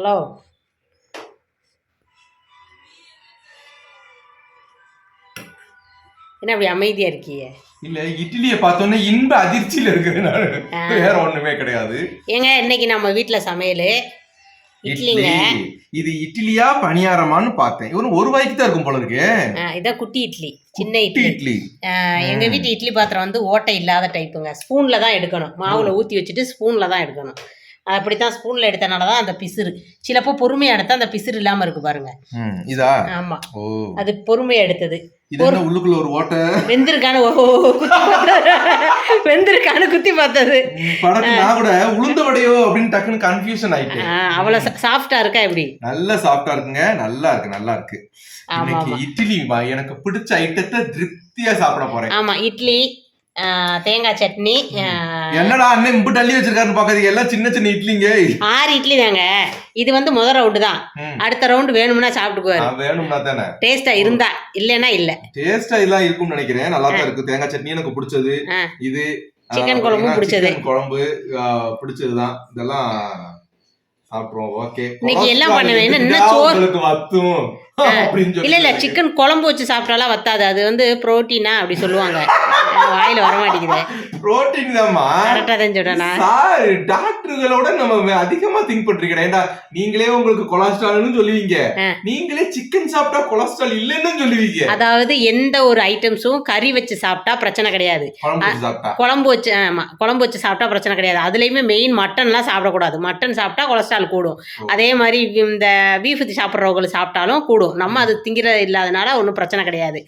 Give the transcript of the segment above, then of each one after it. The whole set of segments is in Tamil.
ஹலோ என்ன அப்படி அமைதியாக இருக்கீங்க இல்ல இட்லியை பார்த்தோன்னே இன்ப அதிர்ச்சியில இருக்கிறேன். வேற ஒண்ணுமே கிடையாது. ஏங்க இன்னைக்கு நம்ம வீட்டில் சமையல்? இட்லிங்க. இட்லி. இது இட்லியா பணியாரமான்னு பார்த்தேன். இவனு ஒரு வாய்க்கு தான் இருக்கும் போல இருக்கு. இதான் குட்டி இட்லி. சின்ன இட்லி. இட்லி. எங்க வீட்டு இட்லி பாத்திரம் வந்து ஓட்டை இல்லாத டைப்புங்க ஸ்பூன்ல தான் எடுக்கணும். மாவுல ஊத்தி வச்சுட்டு ஸ்பூன்ல தான் எடுக்கணும். அப்படித்தான் ஸ்பூன்ல எடுத்தனால தான் அந்த பிசுறு. சிலப்போ பொறுமையா எடுத்தா அந்த பிசுறு இல்லாம இருக்கு பாருங்க. இதா? ஆமா. ஓ. அது பொறுமையா எடுத்தது. உள்ளுக்குள்ள ஒரு ஓட்டை? வெந்திருக்கான்னு ஓ குத்தி பார்த்தது. நான் கூட உளுந்த வடையோ அப்படின்னு டக்குன்னு கன்ஃபியூஷன் அவ்வளவு சாஃப்டா இருக்கா எப்படி? நல்ல சாஃப்டா இருக்குங்க. நல்லா இருக்கு நல்லா இருக்கு. இன்னைக்கு இட்லி எனக்கு பிடிச்ச ஐட்டத்தை திருப்தியா சாப்பிட போறேன். ஆமா இட்லி தேங்காய் சட்னி என்னடா அண்ணன் இம்பு தள்ளி வச்சிருக்காருன்னு பாக்காதீங்க எல்லாம் சின்ன சின்ன இட்லிங்க. ஆறு இட்லி தாங்க. இது வந்து முதல் ரவுண்டு தான். அடுத்த ரவுண்டு வேணும்னா சாப்பிட்டுக்குவாரு வேணும்னா தானே. டேஸ்டா இருந்தா இல்லைன்னா இல்ல. டேஸ்டா இதெல்லாம் இருக்கும்னு நினைக்கிறேன். நல்லா தான் இருக்கு. தேங்காய் சட்னி எனக்கு பிடிச்சது. இது சிக்கன் பாத்தீங்கன்னா பிடிச்சது. குழம்பு பிடிச்சதுதான் இதெல்லாம் சாப்பிட்ருவோம் ஓகே இன்னைக்கு எல்லாம் பண்ணுவேன். என்ன, சோறு? வத்தும் இல்ல இல்ல. சிக்கன் குழம்பு வச்சு சாப்பிட்டாலாம் வத்தாது. அது வந்து புரோட்டீனா அப்படி சொல்லுவாங்க. வாயில வர மாட்டேங்குது புரோட்டீன் தான்மா கரெக்டா தான் சொல்றேனா? சார் டாக்டர்களோட நம்ம அதிகமா திங்க் பண்றீங்க ஏண்டா நீங்களே உங்களுக்கு கொலஸ்ட்ரால்னு சொல்லுவீங்க. நீங்களே சிக்கன் சாப்பிட்டா கொலஸ்ட்ரால் இல்லைன்னு சொல்லுவீங்க. அதாவது எந்த ஒரு ஐட்டம்ஸும் கறி வச்சு சாப்பிட்டா பிரச்சனை கிடையாது. குழம்பு வச்சு ஆமா குழம்பு வச்சு சாப்பிட்டா பிரச்சனை கிடையாது. அதுலயுமே மெயின் மட்டன்லாம் சாப்பிடக்கூடாது. மட்டன் சாப்பிட்டா கொலஸ்ட்ரால் கூடும். அதே மாதிரி இந்த பீஃப் சாப்பிட்றவங்க சாப்பிட்டாலும் கூடும். நம்ம அது திங்கிற இல்லாதனால ஒன்றும் பிரச்சனை கிடையாது.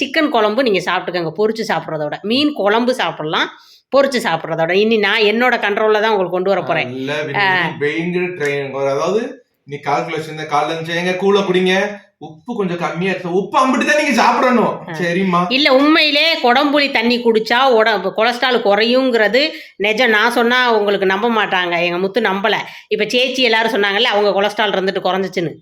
சிக்கன் குழம்பு நீங்கள் சாப்பிட்டுக்கோங்க. பொரிச்சு சாப்பிட்றதோட மீன் குழம்பு சாப்பிடலாம் பொரிச்சு சாப்பிட்றதோட இனி நான் என்னோட கண்ட்ரோலில் தான் உங்களுக்கு கொண்டு வர போகிறேன் அதாவது நீ கால்குலேஷன் காலைல எங்க கூல குடிங்க. உப்பு கொஞ்சம் கம்மியா இருக்கு. உப்பு அம்பிட்டு தான் நீங்க சாப்பிடணும். சரிம்மா. இல்லை உண்மையிலே குடம்புளி தண்ணி குடிச்சா உட கொலஸ்ட்ரால் குறையுங்கிறது நிஜம். நான் சொன்னால் உங்களுக்கு நம்ப மாட்டாங்க. எங்கள் முத்து நம்பலை. இப்போ சேச்சி எல்லாரும் சொன்னாங்கல்ல அவங்க கொலஸ்ட்ரால் இருந்துட்டு குறைஞ்சிச்சுன்னு.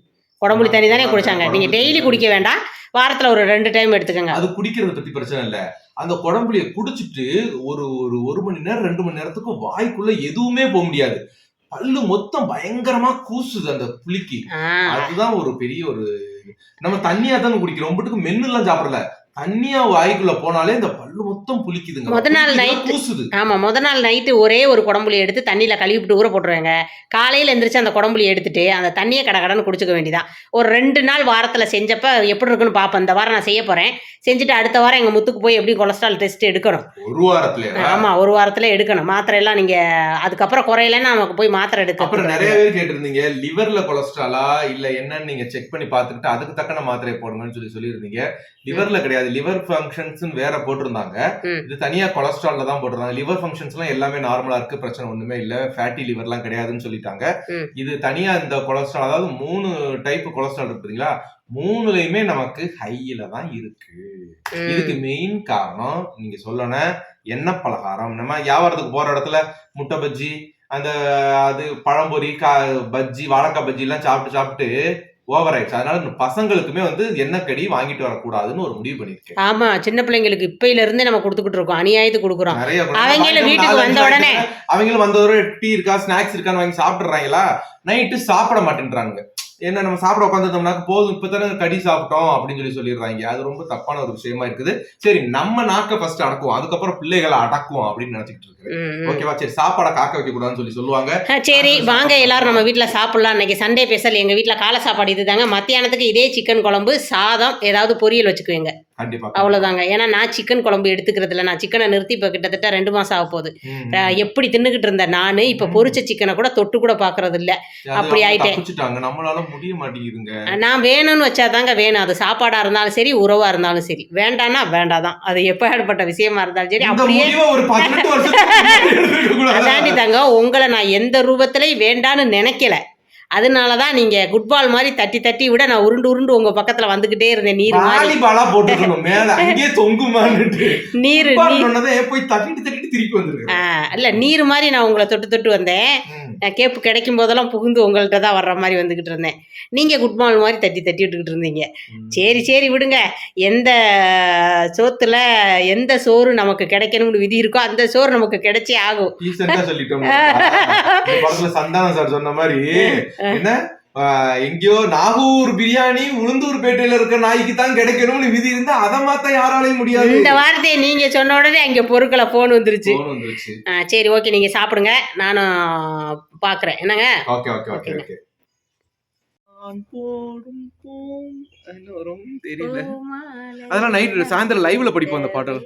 குடம்புளி தண்ணி தானே குடிச்சாங்க. நீங்கள் டெய்லி குடிக்க வேண்டாம். வாரத்தில் ஒரு ரெண்டு டைம் எடுத்துக்கோங்க. அது குடிக்கிறத பத்தி பிரச்சனை இல்ல. அந்த குடம்புளிய குடிச்சிட்டு ஒரு ஒரு ஒரு மணி நேரம் ரெண்டு மணி நேரத்துக்கு வாய்க்குள்ள எதுவுமே போக முடியாது. பல்லு மொத்தம் பயங்கரமா கூசுது அந்த புளிக்கு. அதுதான் ஒரு பெரிய ஒரு நம்ம தண்ணியா தானே குடிக்கிறோம். ரொம்பட்டுக்கு மென்னு எல்லாம் சாப்பிடல. தண்ணியா வாய்க்குள்ள போனாலே இந்த பல்லு மொத்தம் புளிக்குதுங்க. முத நாள் night- கூசுது ஆமாம் முத நாள் நைட்டு ஒரே ஒரு குடம்புளி எடுத்து தண்ணியில் கழுவிட்டு ஊற போட்டுருவாங்க. காலையில் எந்திரிச்சு அந்த குடம்புளி எடுத்துட்டு அந்த தண்ணியை கடகடன்னு குடிச்சுக்க வேண்டியதான் ஒரு ரெண்டு நாள் வாரத்தில் செஞ்சப்ப எப்படி இருக்குன்னு பார்ப்பேன் இந்த வாரம் நான் செய்ய போகிறேன் செஞ்சுட்டு அடுத்த வாரம் எங்கள் முத்துக்கு போய் எப்படி கொலஸ்ட்ரால் டெஸ்ட் எடுக்கணும். ஒரு வாரத்துல ஆமாம் ஒரு வாரத்தில் எடுக்கணும். மாத்திரை எல்லாம் நீங்கள் அதுக்கப்புறம் குறையலன்னா நமக்கு போய் மாத்திரை அப்புறம் எடுக்க நிறைய பேர் கேட்டிருந்தீங்க லிவர்ல கொலஸ்ட்ராலா இல்ல என்னன்னு நீங்க செக் பண்ணி பார்த்துட்டு அதுக்கு தக்கன மாத்திரையை போடுங்கன்னு சொல்லி சொல்லியிருந்தீங்க. லிவர்ல கிடையாது. லிவர் ஃபங்க்ஷன்ஸ் வேற போட்டிருந்தாங்க. இது தனியா கொலஸ்ட்ரால்ல தான் போட்டிருந்தாங்க. லிவர் ஃபங்க்ஷன்ஸ் எல்லாம் எல்லாமே நார்மலா இருக்கு பிரச்சனை ஒண்ணுமே இல்ல. ஃபேட்டி லிவர்லாம் கிடையாதுன்னு சொல்லிட்டாங்க. இது தனியா இந்த கொலஸ்ட்ரால் அதாவது மூணு டைப் கொலஸ்ட்ரால் இருக்கு பாத்தீங்களா? மூணுலயுமே நமக்கு ஹையில தான் இருக்கு. இதுக்கு மெயின் காரணம் நீங்க சொல்லணும் எண்ணெய் பலகாரம். நம்ம வியாபாரத்துக்கு போற இடத்துல முட்டை பஜ்ஜி அந்த அது பழம்பொரி கா பஜ்ஜி வாழைக்காய் பஜ்ஜி எல்லாம் சாப்பிட்டு சாப்பிட்டு ஓவர் ஆயிடுச்சு அதனால பசங்களுக்குமே வந்து எண்ணெய் கடி வாங்கிட்டு வரக்கூடாதுன்னு ஒரு முடிவு பண்ணிருக்கேன் ஆமாம் சின்ன பிள்ளைங்களுக்கு இப்பையில இருந்தே நம்ம கொடுத்துக்கிட்டு இருக்கோம். அநியாயத்துக்கு கொடுக்குறோம். நிறைய அவங்களும் வீட்டுக்கு வந்த உடனே. அவங்களும் வந்த டீ இருக்கா ஸ்நாக்ஸ் இருக்கான்னு வாங்கி சாப்பிடுறாங்களா நைட்டு சாப்பிட மாட்டேன்றாங்க. என்ன நம்ம சாப்பிட உட்காந்துட்டோம்னா போதும் இப்பதானே கடி சாப்பிட்டோம் அப்படின்னு சொல்லி சொல்லிடுறாங்க. அது ரொம்ப தப்பான ஒரு விஷயமா இருக்குது. சரி நம்ம நாக்க ஃபர்ஸ்ட் அடக்குவோம். அதுக்கப்புறம் பிள்ளைகளை அடக்குவோம் அப்படின்னு நினைச்சிட்டு ம் ஓகேவா? சரி சாப்பாடை காக்க வைக்க கூடாதுன்னு சொல்லி சொல்லுவாங்க. சரி வாங்க எல்லாரும் நம்ம வீட்டில் சாப்பிட்லாம். இன்னைக்கு சண்டே ஸ்பெஷல் எங்கள் வீட்டில் காலை சாப்பாடு இதுதாங்க. மத்தியானத்துக்கு இதே சிக்கன் குழம்பு சாதம் ஏதாவது பொரியல் வச்சுக்குவேங்க. அவ்வளோதாங்க ஏன்னா நான் சிக்கன் குழம்பு எடுத்துக்கிறது இல்லை நான் சிக்கனை நிறுத்தி இப்போ கிட்டத்தட்ட ரெண்டு மாதம் ஆக போகுது. எப்படி தின்னுக்கிட்டு இருந்தேன்? நான் இப்போ பொரிச்ச சிக்கனை கூட தொட்டு கூட பார்க்கறது இல்லை அப்படி ஆயிட்டேன். நம்மளால முடிய மாட்டேங்குதுங்க. நான் வேணும்னு வச்சாதாங்க வேணும். அது சாப்பாடாக இருந்தாலும் சரி உறவாக இருந்தாலும் சரி. வேண்டான்னா வேண்டாதான். அது எப்பேற்பட்ட விஷயமா இருந்தாலும் சரி அப்படியே அதாண்டி தாங்க உங்களை நான் எந்த ரூபத்திலையும் வேண்டான்னு நினைக்கல. அதனால தான் நீங்கள் குட்பால் மாதிரி தட்டி தட்டி விட நான் உருண்டு உருண்டு உங்கள் பக்கத்தில் வந்துக்கிட்டே இருந்தேன் நீர் மாதிரி. வாலிபாலா போட்டுக்கணும் மேல. அங்கேயே தொங்குமான்னுட்டு. நீர் போய் தட்டிட்டு தட்டிட்டு திருப்பி வந்திருக்கேன் ஆ, இல்ல நீர் மாதிரி நான் உங்களை தொட்டு தொட்டு வந்தேன். நான் கேப்பு கிடைக்கும் போதெல்லாம் புகுந்து உங்கள்கிட்ட தான் வர்ற மாதிரி வந்துக்கிட்டு இருந்தேன். நீங்கள் குட் மார்னிங் மாதிரி தட்டி தட்டி விட்டுக்கிட்டு இருந்தீங்க. சரி சரி விடுங்க. எந்த சோத்துல எந்த சோறு நமக்கு கிடைக்கணும்னு விதி இருக்கோ அந்த சோறு நமக்கு கிடைச்சே ஆகும். சொல்லிட்டோம். சொன்ன மாதிரி என்ன? எங்கேயோ நாகூர் பிரியாணி உளுந்தூர் பேட்டையில இருக்க நாய்க்கு தான் கிடைக்கணும்னு விதி இருந்தா அதை மாத்த யாராலையும் முடியாது. இந்த வார்த்தையை நீங்க சொன்ன உடனே அங்கே பொருட்களை ஃபோன் வந்துருச்சு. சரி ஓகே நீங்க சாப்பிடுங்க. நானும் பார்க்குறேன் என்னங்க? Okay okay okay. ஓகே தெரியல. அதெல்லாம் சாயந்தரம் liveல படிப்போம் அந்த பாடல்.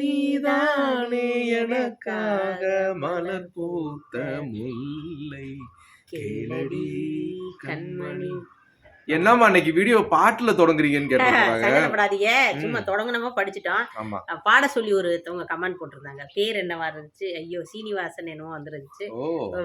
நீதானே எனக்காக மலர் பூத்த முல்லை. கேளடி கண்மணி. என்னம்மா அன்னைக்கு வீடியோ பாட்டுல தொடங்குறீங்கன்னு கேட்டாங்க. சும்மா தொடங்குனமா படிச்சிட்டோம். பாட சொல்லி ஒருத்தவங்க கமெண்ட் போட்டிருந்தாங்க. பேர் என்னவா இருந்துச்சு? ஐயோ சீனிவாசன் என்னவோ வந்துருந்துச்சு.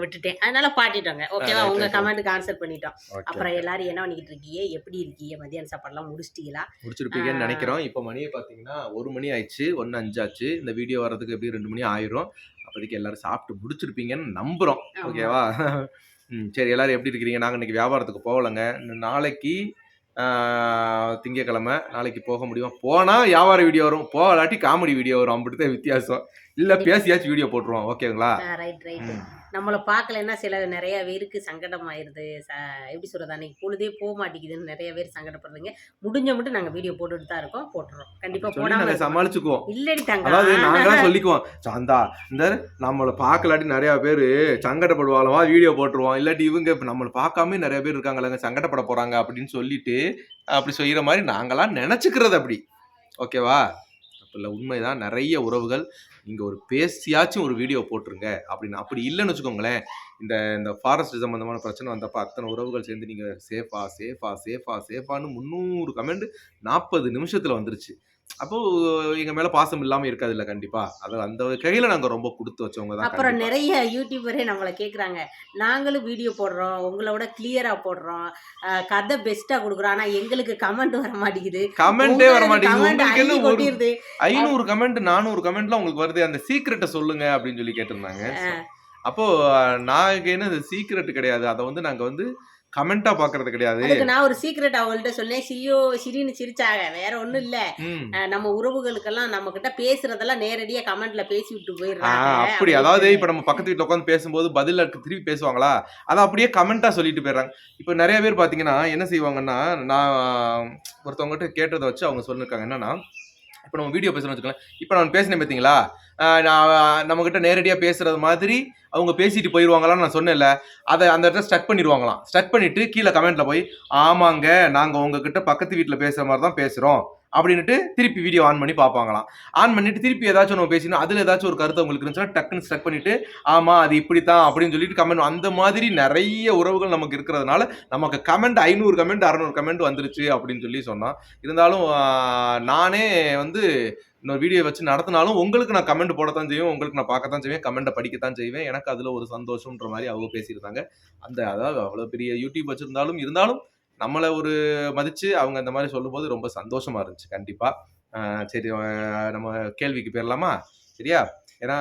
விட்டுட்டேன். அதனால பாட்டிட்டோங்க. ஓகேவா உங்க. கமெண்ட்டுக்கு ஆன்சர் பண்ணிட்டோம். அப்புறம். எல்லாரும் என்ன பண்ணிக்கிட்டு இருக்கீங்க? எப்படி இருக்கீங்க? மத்தியான சாப்பாடுலாம் முடிச்சிட்டீங்களா? முடிச்சிருப்பீங்கன்னு. நினைக்கிறோம். இப்போ மணியை பார்த்தீங்கன்னா ஒரு மணி ஆயிடுச்சு. ஒன்று அஞ்சாச்சு. இந்த வீடியோ வர்றதுக்கு எப்படி ரெண்டு மணி ஆயிரும். அப்போதைக்கு எல்லாரும் சாப்பிட்டு முடிச்சிருப்பீங்கன்னு நம்புறோம். ஓகேவா ம் சரி எல்லாரும் எப்படி இருக்கிறீங்க? நாங்கள் இன்னைக்கு வியாபாரத்துக்கு போகலைங்க. நாளைக்கு ஆ, திங்கட்கிழமை நாளைக்கு போக முடியுமா? போனால் வியாபார வீடியோ வரும் போகலாட்டி காமெடி வீடியோ வரும். அப்படித்தான் வித்தியாசம். இல்லை பேசியாச்சும் வீடியோ போட்டுருவோம். ஓகேங்களா? ரைட் ரைட் ம். நம்மளை பார்க்கலன்னா சில நிறைய பேருக்கு சங்கடம் ஆயிருது ச- எப்படி சொல்றது? அன்னைக்கு பொழுதே போக மாட்டேங்குதுன்னு நிறைய பேர் சங்கடப்படுறீங்க. முடிஞ்ச மட்டும் நாங்க வீடியோ போட்டுட்டு தான் இருக்கோம். போட்டுறோம். கண்டிப்பா சொல்லி போடாம நாங்கள் இருக்க மாட்டோம். சமாளிச்சுக்குவோம். இல்லடி தங்க. அதாவது நாங்களாம் சொல்லிக்குவோம். சாந்தா இந்த நம்மளை பார்க்கலாட்டி நிறைய பேர் சங்கடப்படுவாங்களா? வீடியோ போட்டுருவோம். இல்லாட்டி இவங்க இப்போ நம்மளை பார்க்காம நிறைய பேர் இருக்காங்களங்க சங்கடப்பட போறாங்க அப்படின்னு சொல்லிட்டு அப்படி செய்யற மாதிரி நாங்களாம் நினைச்சுக்கிறது அப்படி. ஓகேவா? இல்லை உண்மைதான். நிறைய உறவுகள் நீங்கள் ஒரு பேசியாச்சும் ஒரு வீடியோ போட்டுருங்க. அப்படின்னு அப்படி இல்லைன்னு வச்சுக்கோங்களேன். இந்த இந்த ஃபாரஸ்ட் சம்மந்தமான பிரச்சனை வந்தப்போ அத்தனை உறவுகள் சேர்ந்து நீங்கள் சேஃபா சேஃபா சேஃபா சேஃபான்னு முந்நூறு கமெண்ட் நாற்பது நிமிஷத்தில் வந்துருச்சு. அப்போ எங்க மேல பாசம் இல்லாம இருக்காது இல்ல கண்டிப்பா. அது அந்த கையில நாங்க ரொம்ப கொடுத்து வச்சவங்க தான் அப்புறம். நிறைய யூடியூபரே நம்மளை கேக்குறாங்க. நாங்களும் வீடியோ போடுறோம். உங்களோட கிளியரா போடுறோம். கதை பெஸ்டா கொடுக்குறோம். ஆனா எங்களுக்கு கமெண்ட் வர மாட்டேங்குது. கமெண்டே வர மாட்டேங்குது. ஐநூறு கமெண்ட் நானூறு கமெண்ட்லாம் உங்களுக்கு வருது. அந்த சீக்கிரட்டை சொல்லுங்க அப்படின்னு சொல்லி கேட்டிருந்தாங்க. அப்போ நாங்க என்ன சீக்கிரட் கிடையாது. அதை வந்து நாங்க வந்து கமெண்டா பாக்குறது கிடையாது. அதுக்கு நான் ஒரு சீக்ரெட் அவங்கள்ட்ட சொன்னேன். சிரியோ சிரின்னு சிரிச்சாங்க. வேற ஒண்ணும் இல்ல. நம்ம உறவுகளுக்கெல்லாம் நம்ம கிட்ட பேசுறதெல்லாம் நேரடியா கமெண்ட்ல பேசி விட்டு போயிடுறாங்க. அப்படி. அதாவது இப்ப நம்ம பக்கத்து வீட்டுல உட்காந்து பேசும்போது பதில் திருப்பி பேசுவாங்களா? அதை அப்படியே கமெண்டா சொல்லிட்டு போயிடுறாங்க. இப்போ நிறைய பேர் பாத்தீங்கன்னா என்ன செய்வாங்கன்னா நான் ஒருத்தவங்ககிட்ட கேட்டதை வச்சு அவங்க சொல்லிருக்காங்க. என்னன்னா இப்போ நம்ம வீடியோ பேசுறோம் வச்சுக்கலாம் இப்போ நான் பேசினேன் பார்த்தீங்களா நான் நம்மக்கிட்ட நேரடியாக பேசுகிறது மாதிரி அவங்க பேசிட்டு போயிடுவாங்களான்னு நான் சொன்னேன்ல. அதை அந்த இடத்துல ஸ்டக் பண்ணிடுவாங்களாம். ஸ்டக் பண்ணிவிட்டு கீழே கமெண்ட்டில் போய் ஆமாங்க நாங்கள் உங்ககிட்ட பக்கத்து வீட்டில் பேசுகிற மாதிரி தான் பேசுகிறோம் அப்படின்ட்டு திருப்பி வீடியோ ஆன் பண்ணி பார்ப்பாங்களாம். ஆன் பண்ணிட்டு திருப்பி ஏதாச்சும் நம்ம பேசினா அதில் ஏதாச்சும் ஒரு கருத்து உங்களுக்கு இருந்துச்சுன்னா டக்குன்னு ஸ்டக் பண்ணிட்டு ஆமாம் அது இப்படி தான் அப்படின்னு சொல்லிட்டு கமெண்ட் அந்த மாதிரி நிறைய உறவுகள் நமக்கு இருக்கிறதுனால நமக்கு கமெண்ட் ஐநூறு கமெண்ட் அறநூறு கமெண்ட் வந்துருச்சு அப்படின்னு சொல்லி சொன்னான். இருந்தாலும் நானே வந்து இன்னொரு வீடியோ வச்சு நடத்தினாலும் உங்களுக்கு நான் கமெண்ட் போடத்தான் செய்வேன் உங்களுக்கு நான் பார்க்கத்தான் செய்வேன் கமெண்ட்டை படிக்கத்தான் செய்வேன். எனக்கு அதில் ஒரு சந்தோஷம்ன்ற மாதிரி அவங்க பேசியிருந்தாங்க. அந்த அதாவது அவ்வளோ பெரிய யூடியூப் வச்சுருந்தாலும் இருந்தாலும் நம்மளை ஒரு மதிச்சு அவங்க அந்த மாதிரி சொல்லும்போது ரொம்ப சந்தோஷமா இருந்துச்சு கண்டிப்பா. ஆஹ் சரி நம்ம கேள்விக்கு போயிடலாமா சரியா? ஏன்னா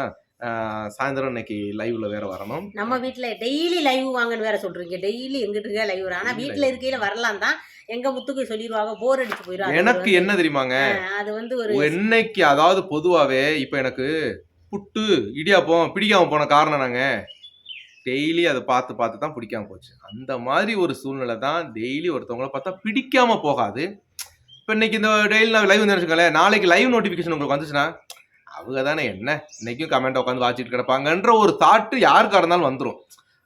சாயந்தரம் இன்னைக்கு லைவ்ல வேற வரணும். நம்ம வீட்ல டெய்லி லைவ் வாங்கன்னு வேற சொல்றீங்க. டெய்லி எங்கிட்டு இருக்க லைவ் ஆனா வீட்ல இருக்கையில வரலாம் தான். எங்க முத்துக்கு சொல்லிடுவாங்க போர் அடிச்சு போயிடும் எனக்கு என்ன தெரியுமாங்க? அது வந்து ஒரு என்னைக்கு அதாவது பொதுவாவே இப்ப எனக்கு புட்டு இடியாப்பம் பிடிக்காம போன காரணம் நாங்க டெய்லி அதை பார்த்து பார்த்து தான் பிடிக்காம போச்சு. அந்த மாதிரி ஒரு சூழ்நிலை தான் டெய்லி ஒருத்தவங்கள பார்த்தா பிடிக்காம போகாது. இப்போ இன்னைக்கு இந்த டெய்லி நான் லைவ் நினைச்சுக்கோங்களேன் நாளைக்கு லைவ் நோட்டிஃபிகேஷன் உங்களுக்கு வந்துச்சுன்னா அவங்க தானே என்ன? இன்னைக்கும் கமெண்ட் உட்காந்து வாச்சிட்டு கிடப்பாங்கன்ற ஒரு தாட்டு யாருக்காக இருந்தாலும் வந்துடும்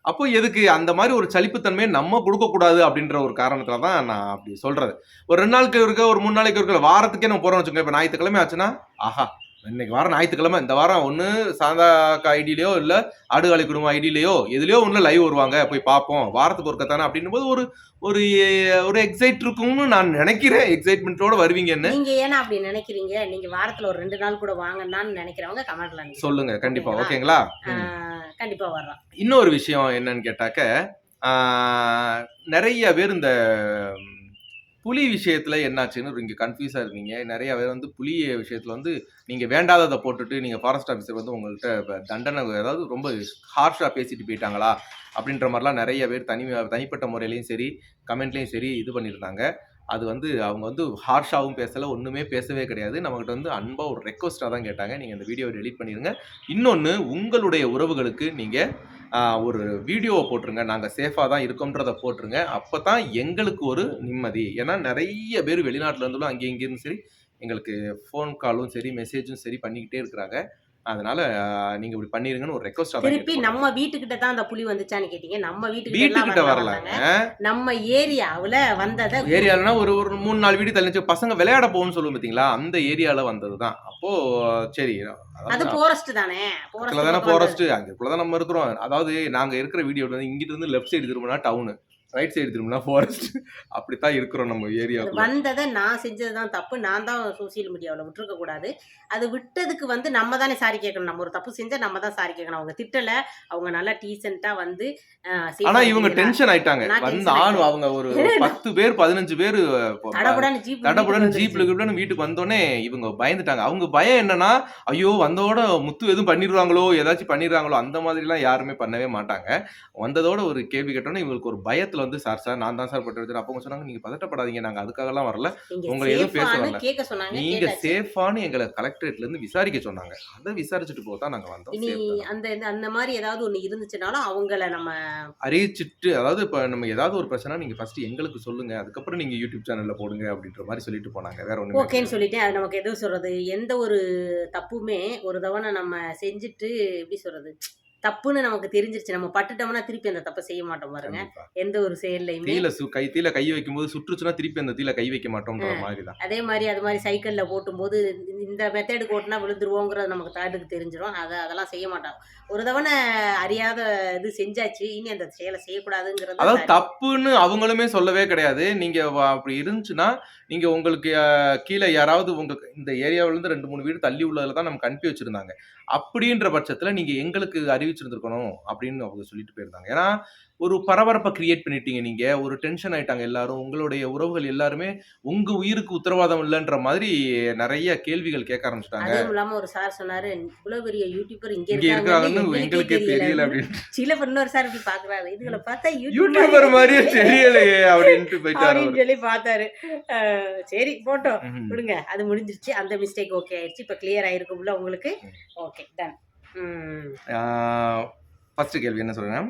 அப்போ எதுக்கு அந்த மாதிரி ஒரு சலிப்புத்தன்மையை நம்ம கொடுக்கக்கூடாது அப்படின்ற ஒரு காரணத்துல தான் நான் அப்படி சொல்றது. ஒரு ரெண்டு நாளுக்கு இருக்க ஒரு மூணு நாளைக்கு இருக்க வாரத்துக்கே நம்ம போறோம்னு வச்சுக்கோங்க. இப்போ ஞாயிற்றுக்கிழமை ஆச்சுன்னா ஆஹா இன்னைக்கு வாரம் ஞாயிற்றுக்கிழமை. இந்த வாரம் ஒன்று சாந்தாக்கா ஐடியிலையோ இல்லை ஆடுகாலி குடும்ப ஐடியிலையோ எதுலையோ ஒன்றில் லைவ் வருவாங்க. போய் பார்ப்போம். வாரத்துக்கு ஒருக்க தானே அப்படின்னும் போது ஒரு ஒரு ஒரு எக்ஸைட் இருக்கும்னு நான் நினைக்கிறேன். எக்ஸைட்மெண்ட்டோட வருவீங்கன்னு நீங்க ஏன்னா அப்படி நினைக்கிறீங்க? நீங்க வாரத்துல ஒரு ரெண்டு நாள் கூட வாங்கன்னு நினைக்கிறவங்க கமெண்ட்ல சொல்லுங்க. கண்டிப்பா. ஓகேங்களா? ம். கண்டிப்பா வர்றோம். இன்னொரு விஷயம் என்னன்னு கேட்டாக்க நிறைய பேர் இந்த புலி விஷயத்துல என்னாச்சுன்னு இங்கே கன்ஃபியூஸாக இருந்தீங்க நிறைய பேர் வந்து புலி விஷயத்துல வந்து நீங்கள் வேண்டாததை போட்டுட்டு நீங்கள் ஃபாரஸ்ட் ஆஃபீஸர் வந்து உங்கள்கிட்ட இப்போ தண்டனை அதாவது ரொம்ப ஹார்ஷாக பேசிட்டு போயிட்டாங்களா? அப்படின்ற மாதிரிலாம் நிறைய பேர் தனி தனிப்பட்ட முறையிலையும் சரி கமெண்ட்லேயும் சரி இது பண்ணியிருந்தாங்க அது வந்து அவங்க வந்து ஹார்ஷாகவும் பேசலை ஒன்றுமே பேசவே கிடையாது. நம்மகிட்ட வந்து அன்பாக ஒரு ரெக்வஸ்ட்டாக தான் கேட்டாங்க. நீங்கள் இந்த வீடியோவை டெலிட் பண்ணிடுங்க இன்னொன்று உங்களுடைய உறவுகளுக்கு நீங்கள் ஒரு வீடியோவை போட்டுருங்க. நாங்கள் சேஃபாக தான் இருக்கோன்றதை போட்டுருங்க. அப்போ தான் எங்களுக்கு ஒரு நிம்மதி. ஏன்னா நிறைய பேர் வெளிநாட்டிலேருந்தும் அங்கே இங்கேருந்து சரி எங்களுக்கு ஃபோன் காலும் சரி மெசேஜும் சரி பண்ணிக்கிட்டே இருக்கிறாங்க. அதனால நீங்கள் இப்படி பண்ணிருங்கன்னு ஒரு ரெக்வஸ்ட்டாக தான் திருப்பி. நம்ம வீட்டுக்கிட்ட தான் அந்த புலி வந்துச்சான்னு கேட்டீங்க. நம்ம வீட்டுக்கிட்ட எல்லாம் வரலாங்க வரலாங்க நம்ம ஏரியாவுல வந்ததை ஏரியாலனா ஒரு ஒரு மூணு நாலு வீடு தள்ளி பசங்க விளையாட போகணும்னு சொல்லுவோம் பார்த்தீங்களா அந்த ஏரியால வந்தது தான் அப்போ சரி அது அதாவது போரஸ்ட் தானே? பக்கத்துல தானே ஃபாரஸ்ட் அங்கக்குள்ள தான் நம்ம இருக்கிறோம். அதாவது நாங்க இருக்கிற வீடியோ வந்து இங்கிட்டு இருந்து லெஃப்ட் சைடு திரும்பினா டவுனு ரைட் சைடு திரும்பினா ஃபாரஸ்ட் அப்படித்தான் இருக்கிறோம் நம்ம ஏரியாவுக்குள்ள வந்ததை நான் செஞ்சதுதான் தப்பு. நான் தான் சோசியல் மீடியாவில் விட்டுருக்க கூடாது. அது விட்டதுக்கு வந்து நம்ம தானே சாரி கேட்கணும். நம்ம ஒரு தப்பு செஞ்சா நம்ம தான் சாரி கேட்கணும். அவங்க திட்டல அவங்க நல்லா டீசெண்டா வந்து ஆனா இவங்க? டென்ஷன் ஆயிட்டாங்க. வந்து ஆயிட்டேன். அவங்க ஒரு பத்து பேர் பதினஞ்சு பேர் தடபுடான்னு ஜீப் தடபுடன்னு ஜீப்ல கிப்லன்னு வீட்டுக்கு வந்தோடனே இவங்க பயந்துட்டாங்க. அவங்க பயம் என்னன்னா ஐயோ வந்தோட முத்து எதுவும் பண்ணிடுவாங்களோ ஏதாச்சும் பண்ணிடுறாங்களோ அந்த மாதிரிலாம் யாருமே பண்ணவே மாட்டாங்க. வந்ததோட ஒரு கேள்வி கேட்டோன்னே இவங்களுக்கு ஒரு பயத்துல வந்து சார் சார் நான் தான் சார் பட்டு அப்போ சொன்னாங்க நீங்க பதட்டப்படாதீங்க. நாங்க அதுக்காகலாம் வரல. உங்களை எதுவும் பேச சேஃபானு வரல. நீங்க. சேஃபான்னு எங்களை கலெக்டரேட்ல இருந்து விசாரிக்க சொன்னாங்க. அதை விசாரிச்சுட்டு போக தான் நாங்க வந்தோம். இனி. அந்த அந்த மாதிரி ஏதாவது ஒண்ணு இருந்துச்சுனாலும் அவங்கள நம்ம அறிவிச்சிட்டு அதாவது இப்ப நம்ம ஏதாவது ஒரு பிரச்சனை நீங்க ஃபர்ஸ்ட் எங்களுக்கு சொல்லுங்க. அதுக்கப்புறம் நீங்க யூடியூப் சேனல்ல போடுங்க அப்படின்ற மாதிரி சொல்லிட்டு போனாங்க. வேற ஒண்ணு ஓகேன்னு சொல்லிட்டு அது நமக்கு எதுவும் சொல்றது? எந்த ஒரு தப்புமே ஒரு தவணை நம்ம செஞ்சுட்டு எப்படி சொல்றது? தப்புன்னு நமக்கு தெரிஞ்சிருச்சு. நம்ம பட்டுட்டோம்னா திருப்பி அந்த தப்பை செய்ய மாட்டோம் பாருங்க. எந்த ஒரு செயல்லையுமே. தீல சு கை தீல கை வைக்கும் போது சுற்றுச்சுன்னா திருப்பி அந்த தீல கை வைக்க மாட்டோம்ன்ற மாதிரி தான். அதே மாதிரி அது மாதிரி சைக்கிள்ல ஓட்டும்போது இந்த மெத்தேடுக்கு ஓட்டினா விழுந்துருவோங்கிறது நமக்கு தாட்டுக்கு தெரிஞ்சிடும் அதை அதெல்லாம் செய்ய மாட்டோம். ஒரு தவணை அறியாத இது செஞ்சாச்சு. இனி அந்த செயலை செய்யக்கூடாதுங்கிறது அதாவது. தப்புன்னு அவங்களுமே சொல்லவே கிடையாது. நீங்க வ- அப்படி இருந்துச்சுன்னா நீங்க உங்களுக்கு கீழே யாராவது உங்களுக்கு இந்த ஏரியாவுல இருந்து ரெண்டு மூணு வீடு தள்ளி உள்ளதுல தான் நமக்கு அனுப்பி வச்சிருந்தாங்க. அப்படின்ற பட்சத்துல நீங்க எங்களுக்கு அறிவிச்சிருந்திருக்கணும் அப்படின்னு அவங்க சொல்லிட்டு போயிருந்தாங்க. ஏன்னா ஒரு பரபரப்பை கிரியேட் பண்ணிட்டீங்க நீங்க ஒரு டென்ஷன் ஆயிட்டாங்க எல்லாரும் உங்களுடைய உறவுகள் எல்லாருமே உங்க உயிருக்கு உத்தரவாதம் இல்லைன்ற மாதிரி நிறைய கேள்விகள் கேட்க ஆரம்பிச்சிட்டாங்க. அதுவும் இல்லாம ஒரு சார் சொன்னாரு இவ்வளவு பெரிய யூடியூபர் இங்க இருக்காங்கன்னு எங்களுக்கே தெரியல. அப்படின்னு. சில இன்னொரு சார் இப்படி பாக்குறாரு. இதுகளை பார்த்தா யூடியூபர் மாதிரியே தெரியலையே அப்படின்ட்டு போயிட்டாரு சொல்லி பார்த்தாரு. சரி போட்டோம். விடுங்க அது முடிஞ்சிருச்சு. அந்த மிஸ்டேக் ஓகே ஆயிடுச்சு. இப்ப கிளியர் ஆயிருக்கும்ல உங்களுக்கு. ஓகே டன் ஃபர்ஸ்ட் கேள்வி என்ன சொல்கிறேன்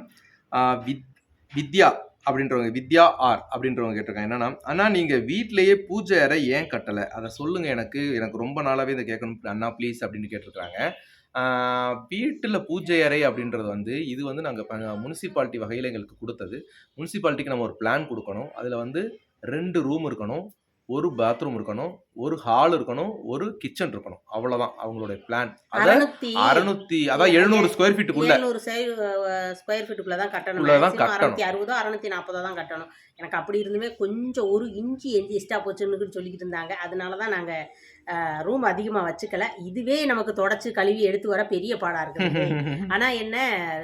வித் வித்யா அப்படின்றவங்க வித்யா ஆர் அப்படின்றவங்க கேட்டிருக்காங்க. என்னன்னா அண்ணா நீங்க வீட்டிலேயே பூஜை அறை ஏன் கட்டலை? அதை சொல்லுங்க எனக்கு. எனக்கு ரொம்ப நாளாவே இதை கேட்கணும். அண்ணா ப்ளீஸ் அப்படின்னு கேட்டிருக்காங்க வீட்டில் பூஜை அறை அப்படின்றது வந்து இது வந்து நாங்கள் முனிசிபாலிட்டி வகையில் எங்களுக்கு கொடுத்தது. முனிசிபாலிட்டிக்கு நம்ம ஒரு பிளான் கொடுக்கணும். அதில் வந்து ரெண்டு ரூம் இருக்கணும். ஒரு பாத்ரூம் இருக்கணும். ஒரு ஹால் இருக்கணும் ஒரு கிச்சன் இருக்கணும். அவ்வளவுதான் அவங்களுடைய பிளான் அறுநூத்தி அறுநூத்தி அதான் எழுநூறு ஸ்கொயர் ஃபீட்டுக்குள்ள எழுநூறு ஸ்கொயர் ஃபீட்டுக்குள்ள தான் கட்டணும். அறுநூத்தி அறுபதோ அறுநூத்தி நாற்பதோ தான் கட்டணும். எனக்கு அப்படி இருந்துமே கொஞ்சம் ஒரு இன்ச்சு எஞ்சி எக்ஸ்ட்ரா போச்சுன்னு சொல்லிக்கிட்டு இருந்தாங்க. அதனால தான் நாங்க ரூம் அதிகமா வச்சுக்கல. இதுவே நமக்கு தொடச்சு கழுவி எடுத்து வர பெரிய பாடா இருக்குது. ஆனா என்ன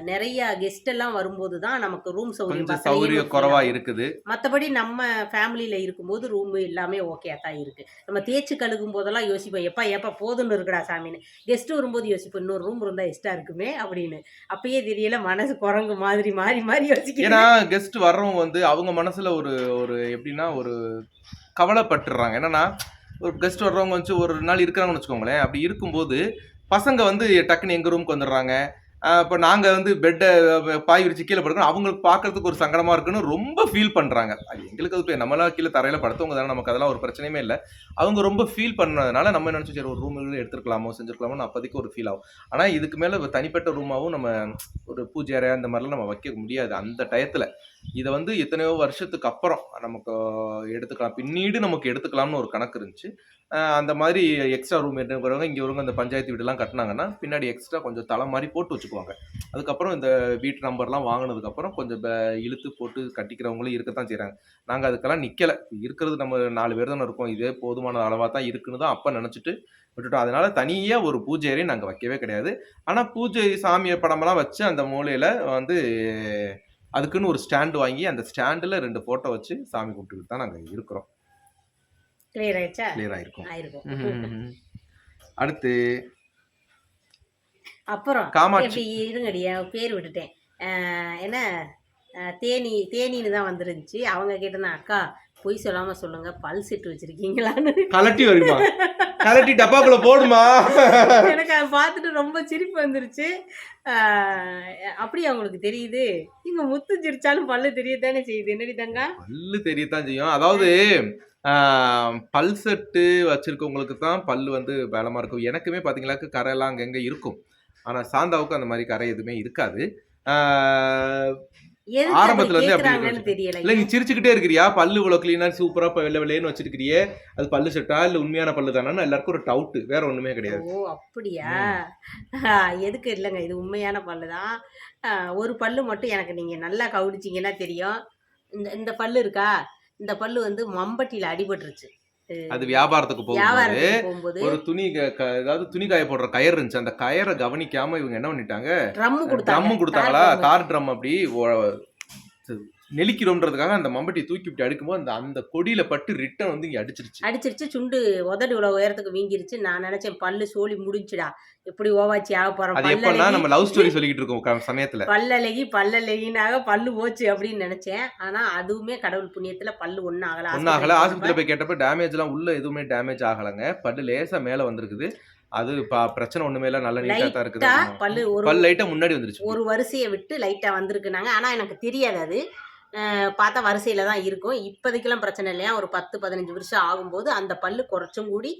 நிறைய கெஸ்ட் எல்லாம் வரும்போது தான் நமக்கு ரூம் சௌகரியம் கொஞ்சம் பத்தலையேன்னு சௌகரிய feel குறைவா ஆகும். இருக்குது. மற்றபடி நம்ம ஃபேமிலியில் இருக்கும்போது ரூமு எல்லாமே ஓகே தான் இருக்கு. நம்ம தேய்ச்சி கழுகும் போதெல்லாம் யோசிப்போம் எப்பா எப்பா போதும்னு இருக்குடா சாமின்னு. கெஸ்ட் வரும்போது யோசிப்போம் இன்னொரு ரூம் இருந்தால் எஸ்ட்டாக இருக்குமே அப்படின்னு. அப்பயே தெரியல மனசு குரங்கு மாதிரி மாறி மாறி ஏன்னா யோசிக்கிறேன் கெஸ்ட் வர்றவங்க வந்து அவங்க மனசில் ஒரு ஒரு எப்படின்னா ஒரு கவலைப்பட்டுறாங்க. என்னன்னா ஒரு கெஸ்ட் வர்றவங்க வந்து ஒரு நாள் இருக்கிறாங்கன்னு வச்சுக்கோங்களேன். அப்படி இருக்கும்போது பசங்க வந்து டக்குன்னு எங்கள் ரூமுக்கு வந்துடுறாங்க. இப்போ நாங்கள் வந்து பெட்டை பாய் விரிச்சு கீழே படுக்கணும். அவங்களுக்கு பார்க்கறதுக்கு ஒரு சங்கடமாக இருக்குன்னு ரொம்ப ஃபீல் பண்ணுறாங்க எங்களுக்கு அது போய் நம்மளாம் கீழே தரையில் படுத்தவங்க தானே நமக்கு அதெல்லாம் ஒரு பிரச்சனையுமே இல்லை. அவங்க ரொம்ப ஃபீல் பண்ணதுனால நம்ம நினச்சோம் சரி ஒரு ரூம் எடுத்துருக்கலாமோ செஞ்சுருக்கலாமோ அப்போதைக்கு ஒரு ஃபீல் ஆகும். ஆனால் இதுக்கு மேலே தனிப்பட்ட ரூமாகவும் நம்ம ஒரு பூஜை அறை அந்த மாதிரிலாம் நம்ம வைக்க முடியாது. அந்த டயத்தில் இதை வந்து எத்தனையோ வருஷத்துக்கு அப்புறம் நமக்கு எடுத்துக்கலாம். பின்னீடு நமக்கு எடுத்துக்கலாம்னு ஒரு கணக்கு இருந்துச்சு. அந்த மாதிரி எக்ஸ்ட்ரா ரூம் இருக்கிறவங்க இங்கே வருவங்க இந்த பஞ்சாயத்து வீடுலாம் கட்டினாங்கன்னா பின்னாடி எக்ஸ்ட்ரா கொஞ்சம் தலை மாதிரி போட்டு வச்சுக்குவாங்க. அதுக்கப்புறம் இந்த வீட்டு நம்பர்லாம் வாங்கினதுக்கப்புறம் கொஞ்சம் இழுத்து போட்டு கட்டிக்கிறவங்களும் இருக்கத்தான் செய்கிறாங்க நாங்கள் அதுக்கெல்லாம் நிற்கலை இருக்கிறது நம்ம நாலு பேர் தானே இருக்கோம். இதே போதுமான அளவாக தான் இருக்குன்னு தான் அப்போ நினச்சிட்டு விட்டுட்டோம். அதனால தனியாக ஒரு பூஜை நாங்கள் வைக்கவே கிடையாது. ஆனால் பூஜை சாமியை படமெல்லாம் வச்சு அந்த மூலையில் வந்து அதுக்குன்னு ஒரு ஸ்டாண்டு வாங்கி அந்த ஸ்டாண்டில் ரெண்டு ஃபோட்டோ வச்சு சாமி கும்பிட்டுக்கிட்டு தான் நாங்கள் இருக்கிறோம். கிளியர் ஆயிடுச்சா? கிளியர் ஆயிருக்கும். ஆயிருக்கும். அடுத்து அப்புறம் காமாட்சி. எப்படி இருங்கடி அவ பேர் விட்டுட்டேன். என்ன தேனி தேனின்னு தான் வந்துருந்துச்சு. அவங்க கேட்டிருந்தேன் அக்கா பொய் சொல்லாம சொல்லுங்க. பல் செட்டு வச்சிருக்கீங்களான்னு. கலட்டி வருமா? கலட்டி டப்பாக்குள்ள போடுமா? எனக்கு அதை பார்த்துட்டு ரொம்ப சிரிப்பு வந்துருச்சு. அஹ் அப்படியா உங்களுக்கு தெரியுது. இங்க முத்து சிரிச்சாலும் பல்லு தெரியத்தானே செய்யுது. என்னடி தங்கா? பல்லு தெரியத்தான் செய்யும். அதாவது பல் செட்டு வச்சிருக்கவங்களுக்கு தான் பல்லு வந்து பலமா இருக்கும். எனக்குமே பாத்தீங்களாக்க கரையெல்லாம் அங்கங்க இருக்கும். ஆனா சாந்தாவுக்கு அந்த மாதிரி கரை எதுவுமே இருக்காது. ஆரம்பத்துல இருந்து அப்படி இல்ல நீ சிரிச்சுக்கிட்டே இருக்கிறியா? பல்லு இவ்வளவு கிளீனா சூப்பரா வெள்ளை வெள்ளையன்னு வச்சிருக்கிறியே? அது பல்லு செட்டா இல்ல உண்மையான பல்லு தானே? எல்லாருக்கும் ஒரு டவுட் வேற ஒண்ணுமே கிடையாது. ஓ அப்படியா? எதுக்கு? இல்லைங்க இது உண்மையான பல்லு தான். ஒரு பல்லு மட்டும் எனக்கு நீங்க நல்லா கவனிச்சிங்கன்னா தெரியும். இந்த இந்த பல்லு இருக்கா? இந்த பல்லு வந்து மம்பட்டியில அடிபட்டுருச்சு. அது வியாபாரத்துக்கு போகும்போது ஒரு துணி அதாவது துணி காய போடுற கயர் இருந்துச்சு. அந்த கயரை கவனிக்காம இவங்க என்ன பண்ணிட்டாங்க? ட்ரம் கொடுத்தாங்க. ட்ரம் கொடுத்தாங்களா. கார் ட்ரம் அப்படி நெளிக்கிறோன்றதுக்காக அந்த மம்பட்டி தூக்கி இப்படி அடுக்கும்போது அந்த அந்த கொடியில பட்டு ரிட்டன் வந்து இங்க அடிச்சிருச்சு. அடிச்சிருச்சு சுண்டு உதடு இவ்வளவு உயரத்துக்கு வீங்கிருச்சு. நான் நினைச்சேன் பல்லு சோலி முடிஞ்சுடா. எப்படி ஓவாச்சி ஆக போறோம்? அது எப்பன்னா நம்ம லவ் ஸ்டோரி சொல்லிக்கிட்டு இருக்கோம் சமயத்துல. பல்லழகி பல்லழகினாக பல்லு போச்சு அப்படின்னு நினைச்சேன். ஆனா அதுவுமே கடவுள் புண்ணியத்துல பல்லு ஒண்ணு ஆகல ஒன்னும் ஆகல. ஆஸ்பத்திரியில போய் கேட்டப்ப டேமேஜ் எல்லாம் உள்ள எதுவுமே டேமேஜ் ஆகலைங்க. பல்லு லேசா மேல வந்திருக்குது. அது பிரச்சனை ஒண்ணுமே இல்ல. நல்ல நீட்டா தான் இருக்குது. பல்லு ஒரு பல் லைட்டா முன்னாடி வந்துருச்சு. ஒரு வரிசையை விட்டு லைட்டா வந்திருக்குனாங்க. ஆனா எனக்கு தெரியாது அது. பார்த்தா வரிசையில தான் இருக்கும். இப்போதைக்கெல்லாம் பிரச்சனை இல்லையா? ஒரு பத்து பதினஞ்சு வருஷம் ஆகும்போது அந்த பல்லு குறைச்சும் கூடி